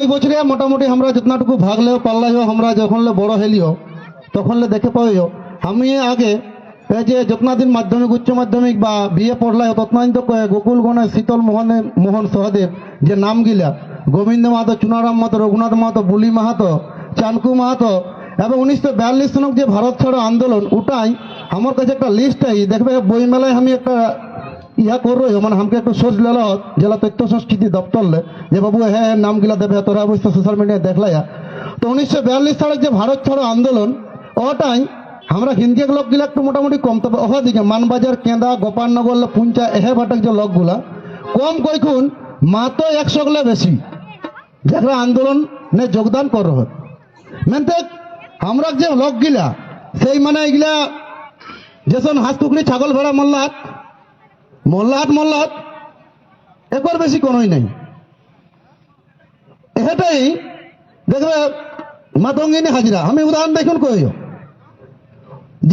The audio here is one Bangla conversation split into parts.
এই বছরে মোটামুটি আমরা যতটুকু ভাগ লেও পাল্লাইও আমরা যখন বড় হেলিও তখন দেখে পাইও আমি আগে এই যে যত্নাদিন মাধ্যমিক, উচ্চ মাধ্যমিক বা বিয়ে পড়লাই তৎনাদিন তো গোকুল, গণেশ, শীতল মোহনে, মোহন সহদেব যে নামগিলা, গোবিন্দ মাহাতো, চুনারাম মাহাতো, রঘুনাথ মাহাতো, বুলি মাহাতো, চানকু মাহাতো, এবং উনিশশো বিয়াল্লিশ সনক যে ভারত ছাড়ো আন্দোলন ওটাই আমার কাছে একটা লিস্ট আই দেখবে বইমেলায় আমি একটা ইয়া করো মানে আমাকে একটু সোচ লেল জেলা তথ্য সংস্কৃতি দপ্তর লে। যে বাবু হ্যাঁ নামগুলা দেবে তোরা অবশ্য সোশ্যাল মিডিয়ায় দেখলাইয়া তো উনিশশো বিয়াল্লিশ সালের যে ভারত ছাড়ো আন্দোলন, ওটাই আমরা হিন্দি লোকগুলা একটু মোটামুটি কম তবে ওহা দিকে মানবাজার, কেন্দা, গোপালনগর পুঞ্চা, এহে ভাটক যে লোকগুলা, কম কইখুন মাত্র একশো গুলা বেশি। যেগুলো আন্দোলনে যোগদান করো মেনতে আমরা যে লোকগুলা, সেই মানে এগুলা, যেসন হাঁস টুকরি ছাগল ভেড়া মোল্লাত মোল্লাহাট মোল্লাহাট। একবার বেশি কোনোই নেই। এটাই দেখবে মাতঙ্গিনী হাজিরা। আমি উদাহরণ দেখুন কই।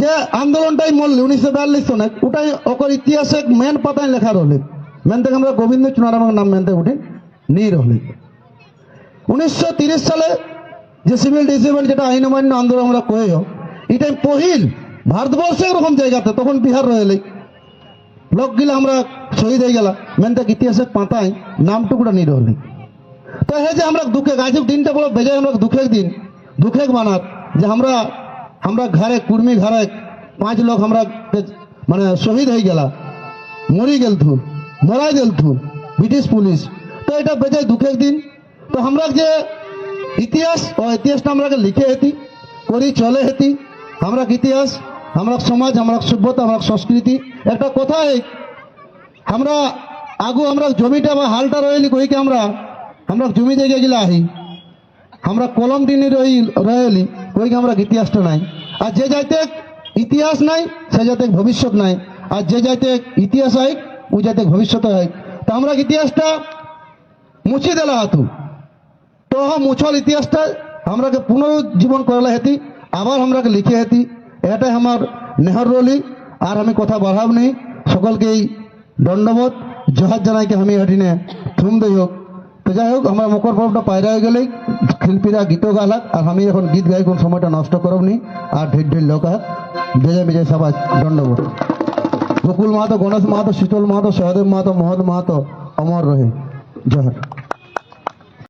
যে আন্দোলনটাই মরলি উনিশশো বিয়াল্লিশ সনে, ওটাই ওকর ইতিহাসে মেন পাতায় লেখা রহলি মেন থেকে আমরা গোবিন্দ চুনারামের নাম মেনতে উঠে। নিয়ে রহলি উনিশশো তিরিশ সালে যে সিভিল ডিসেবল যেটা আইন অমান্য আন্দোলন আমরা কয়ে এটাই পহিল ভারতবর্ষে এরকম জায়গাতে, তখন বিহার রয়েলি। লোকগুলো আমরা শহীদ হয়ে গেলাম। মেনতে ইতিহাসের পাতায় নামটুকুটা নিয়ে রহলি তো হে যে আমরা দুঃখে আজব দিনটা বড় বেজায় আমরা দুঃখের দিন, দুঃখের বানাত যে আমরা আমরা ঘরে কুর্মি ঘরে পাঁচ লোক আমরা মানে শহীদ হয়ে গেলা মরি গেল থু মরাই গেল থু ব্রিটিশ পুলিশ। তো এটা বেজায় দুঃখের দিন। তো আমরা যে ইতিহাস ও ইতিহাসটা আমরা লিখে হেতি, করি, চলে হেতি। আমরা ইতিহাস আমরা সমাজ আমরা সভ্যতা আমরা সংস্কৃতি। একটা কথাই, আমরা আগু আমরা জমিটা বা হালটা রয়েলি কইকে আমরা? আমরা জমি জায়গায় গেলে আহি। আমরা কলম টিনি রই রয়েলি কইকে আমরা ইতিহাসটা নাই। আর যে যাইতে ইতিহাস নাই, সে যাতে ভবিষ্যৎ নাই। আর যে যাইতে ইতিহাস হয়, ও যাতে ভবিষ্যৎ হয়। তো আমরা ইতিহাসটা মুছি দেলা হাতু। তো মুছল ইতিহাসটা আমরাকে পুনরুজ্জীবন করলে হেতি, আবার আমরাকে লিখে হেতি। এটাই আমার নেহর রলি আর আমি কথা বাড়াব নেই সকলকে এই দণ্ডবোধ। জহাজ জানাইকে আমি হেটিনে থুম দই হোক তো যাই হোক, আমার মকর পর্বটা পায়রা হয়ে গেলেই শিল্পীরা গীত গালাক। আর আমি এখন গীত গাই, কোন সময়টা নষ্ট করব নি আর ঢের ঢের লোক বেজে বেজে সবাই দণ্ডবোধ। গোকুল মাহাতো, গণেশ মাহাতো, শীতল মাহাতো, সহদেব মাহাতো, মহৎ মাহাতো, অমর রহে। জয়